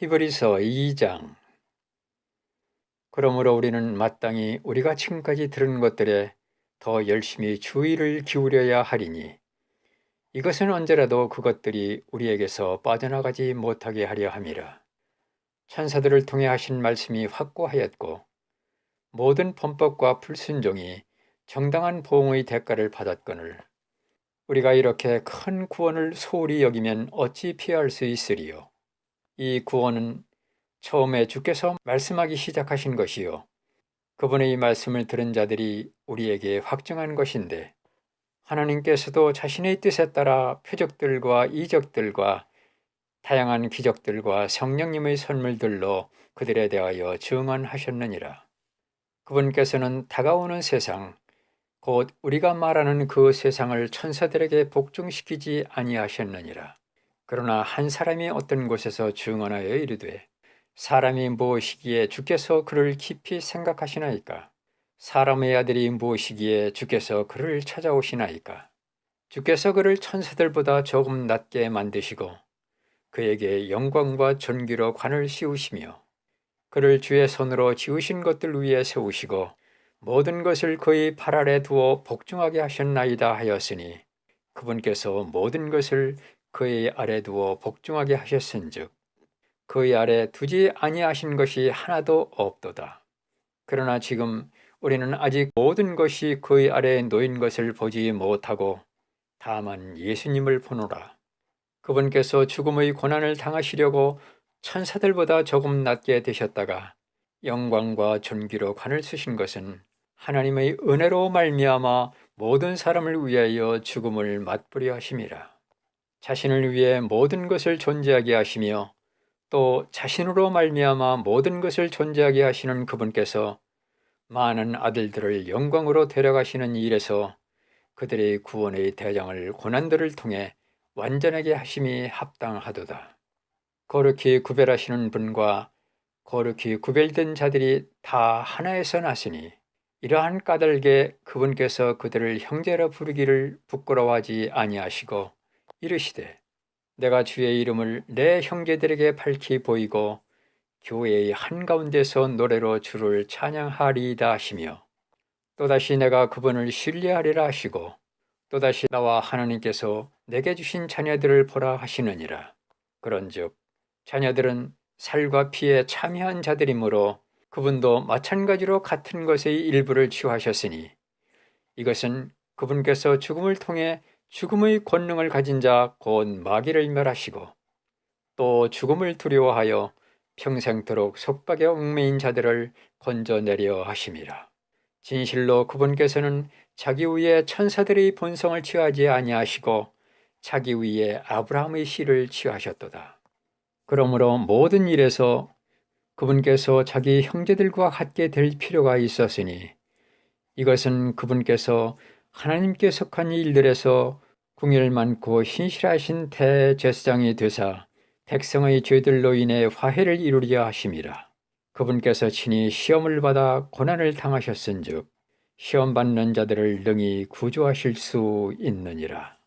히브리서 2장 그러므로 우리는 마땅히 우리가 지금까지 들은 것들에 더 열심히 주의를 기울여야 하리니 이것은 언제라도 그것들이 우리에게서 빠져나가지 못하게 하려 함이라. 천사들을 통해 하신 말씀이 확고하였고 모든 범법과 불순종이 정당한 보응의 대가를 받았거늘 우리가 이렇게 큰 구원을 소홀히 여기면 어찌 피할 수 있으리요. 이 구원은 처음에 주께서 말씀하기 시작하신 것이요. 그분의 이 말씀을 들은 자들이 우리에게 확증한 것인데 하나님께서도 자신의 뜻에 따라 표적들과 이적들과 다양한 기적들과 성령님의 선물들로 그들에 대하여 증언하셨느니라. 그분께서는 다가오는 세상, 곧 우리가 말하는 그 세상을 천사들에게 복종시키지 아니하셨느니라. 그러나 한 사람이 어떤 곳에서 증언하여 이르되 사람이 무엇이기에 주께서 그를 깊이 생각하시나이까? 사람의 아들이 무엇이기에 주께서 그를 찾아오시나이까? 주께서 그를 천사들보다 조금 낮게 만드시고 그에게 영광과 존귀로 관을 씌우시며 그를 주의 손으로 지으신 것들 위에 세우시고 모든 것을 그의 팔 아래 두어 복종하게 하셨나이다 하였으니 그분께서 모든 것을 그의 아래 두어 복종하게 하셨은즉 그의 아래 두지 아니하신 것이 하나도 없도다. 그러나 지금 우리는 아직 모든 것이 그의 아래에 놓인 것을 보지 못하고 다만 예수님을 보노라. 그분께서 죽음의 고난을 당하시려고 천사들보다 조금 낮게 되셨다가 영광과 존귀로 관을 쓰신 것은 하나님의 은혜로 말미암아 모든 사람을 위하여 죽음을 맛보려 하심이라. 자신을 위해 모든 것을 존재하게 하시며 또 자신으로 말미암아 모든 것을 존재하게 하시는 그분께서 많은 아들들을 영광으로 데려가시는 일에서 그들의 구원의 대장을 고난들을 통해 완전하게 하심이 합당하도다. 거룩히 구별하시는 분과 거룩히 구별된 자들이 다 하나에서 났으니 이러한 까닭에 그분께서 그들을 형제라 부르기를 부끄러워하지 아니하시고 이르시되 내가 주의 이름을 내 형제들에게 밝히 보이고 교회의 한가운데서 노래로 주를 찬양하리이다 하시며 또다시 내가 그분을 신뢰하리라 하시고 또다시 나와 하나님께서 내게 주신 자녀들을 보라 하시느니라. 그런즉 자녀들은 살과 피에 참여한 자들이므로 그분도 마찬가지로 같은 것의 일부를 취하셨으니 이것은 그분께서 죽음을 통해 죽음의 권능을 가진 자 곧 마귀를 멸하시고 또 죽음을 두려워하여 평생토록 속박에 얽매인 자들을 건져내려 하심이라. 진실로 그분께서는 자기 위에 천사들의 본성을 취하지 아니하시고 자기 위에 아브라함의 씨를 취하셨도다. 그러므로 모든 일에서 그분께서 자기 형제들과 같게 될 필요가 있었으니 이것은 그분께서 하나님께 속한 일들에서 궁일 많고 신실하신 대제사장이 되사 백성의 죄들로 인해 화해를 이루려 하심이라. 그분께서 친히 시험을 받아 고난을 당하셨은즉 시험 받는 자들을 능히 구조하실 수 있느니라.